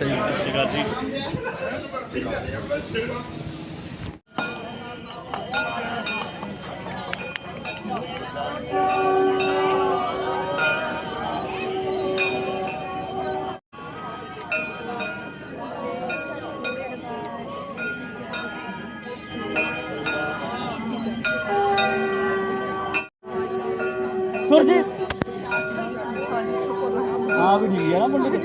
ਕੀਤਾ ਜੀ। ਸਤਿ ਸ਼੍ਰੀ ਅਕਾਲ ਜੀ। ਸੁਰਜੀਤ। ਆ ਵੀ ਠੀਕ ਹੈ ਨਾ ਮੁੰਡੇ।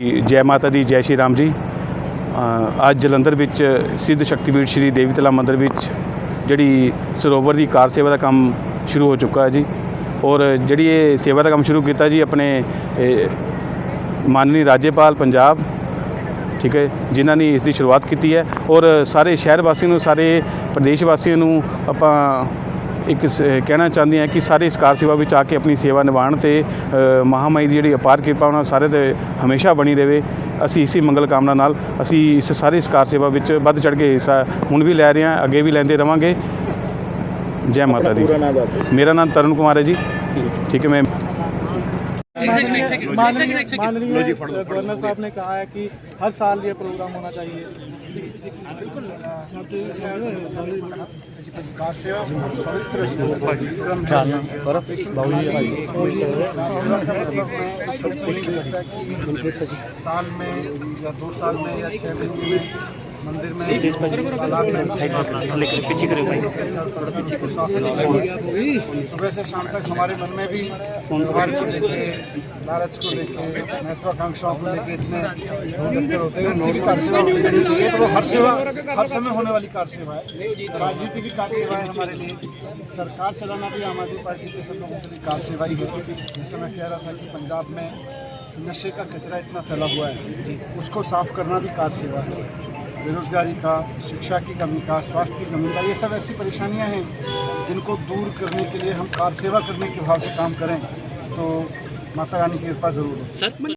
ਜੈ ਮਾਤਾ ਦੀ, ਜੈ ਸ਼੍ਰੀ ਰਾਮ ਜੀ। ਅੱਜ ਜਲੰਧਰ ਵਿੱਚ ਸਿੱਧ ਸ਼ਕਤੀਪੀਠ ਸ਼੍ਰੀ ਦੇਵੀ ਤਲਾ ਮੰਦਿਰ ਵਿੱਚ ਜਿਹੜੀ ਸਰੋਵਰ ਦੀ ਕਾਰ ਸੇਵਾ ਦਾ ਕੰਮ ਸ਼ੁਰੂ ਹੋ ਚੁੱਕਾ ਹੈ ਜੀ। ਔਰ ਜਿਹੜੀ ਇਹ ਸੇਵਾ ਦਾ ਕੰਮ ਸ਼ੁਰੂ ਕੀਤਾ ਜੀ, ਆਪਣੇ ਮਾਨਨੀ ਰਾਜਪਾਲ ਪੰਜਾਬ, ਠੀਕ ਹੈ, ਜਿਨ੍ਹਾਂ ਨੇ ਇਸ ਦੀ ਸ਼ੁਰੂਆਤ ਕੀਤੀ ਹੈ। ਔਰ ਸਾਰੇ ਸ਼ਹਿਰ ਵਾਸੀਆਂ ਨੂੰ, ਸਾਰੇ ਪ੍ਰਦੇਸ਼ ਵਾਸੀਆਂ ਨੂੰ ਆਪਾਂ ਇੱਕ ਸ- ਕਹਿਣਾ ਚਾਹੁੰਦੇ ਹਾਂ ਕਿ ਸਾਰੇ ਇਸ ਕਾਰ ਸੇਵਾ ਵਿੱਚ ਆ ਕੇ ਆਪਣੀ ਸੇਵਾ ਨਿਭਾਉਣ ਤੇ ਅ, ਮਹਾਮਾਈ ਦੀ ਜਿਹੜੀ ਅਪਾਰ ਕਿਰਪਾ ਉਹਨਾਂ ਸਾਰੇ ਤੇ ਹਮੇਸ਼ਾ ਬਣੀ ਰਹੇ ਅਸੀਂ ਇਸੇ ਮੰਗਲ ਕਾਮਨਾ ਨਾਲ ਅਸੀਂ ਇਸ ਸਾਰੇ ਇਸ ਕਾਰ ਸੇਵਾ ਵਿੱਚ ਵੱਧ ਚੜ ਕੇ ਹਿੱਸਾ ਹੁਣ ਵੀ ਲੈ ਰਹੇ ਹਾਂ ਅੱਗੇ ਵੀ ਲੈਂਦੇ ਰਵਾਂਗੇ ਜੈ ਮਾਤਾ ਦੀ ਮੇਰਾ ਨਾਮ ਤਰੁਣ ਕੁਮਾਰ ਹੈ ਜੀ ਠੀਕ ਹੈ ਮੈਂ माननीय माननीय गवर्नर साहब ने कहा है कि हर साल ये प्रोग्राम होना चाहिए سال میں یا دو سال میں یا چھ مہینے میں مندر میں صبح سے شام تک ہمارے من میں بھی کو لے کے کو لے کے کو لے کے اتنے ہوتے ہیں۔ بھی چاہیے تو وہ ہر سیوا ہر سمے ہونے والی کار سیوا ہے۔ راجنیتی کی کار سیوا ہے ہمارے لیے۔ سرکار چلانا بھی عام آدمی پارٹی کے سب لوگوں کے کار ہی ہے۔ جیسے میں کہہ رہا تھا کہ پنجاب میں نشے کا کچرا اتنا پھیلا ہوا ہے اس کو صاف کرنا بھی کار سیوا ہے۔ بےروزگاری کا، شکشا کی کمی کا، سواستھ کی کمی کا، یہ سب ایسی پریشانیاں ہیں جن کو دور کرنے کے لیے ہم کار سیوا کرنے کے بھاؤ سے کام کریں تو ماتا رانی کی کرپا ضرور ہے۔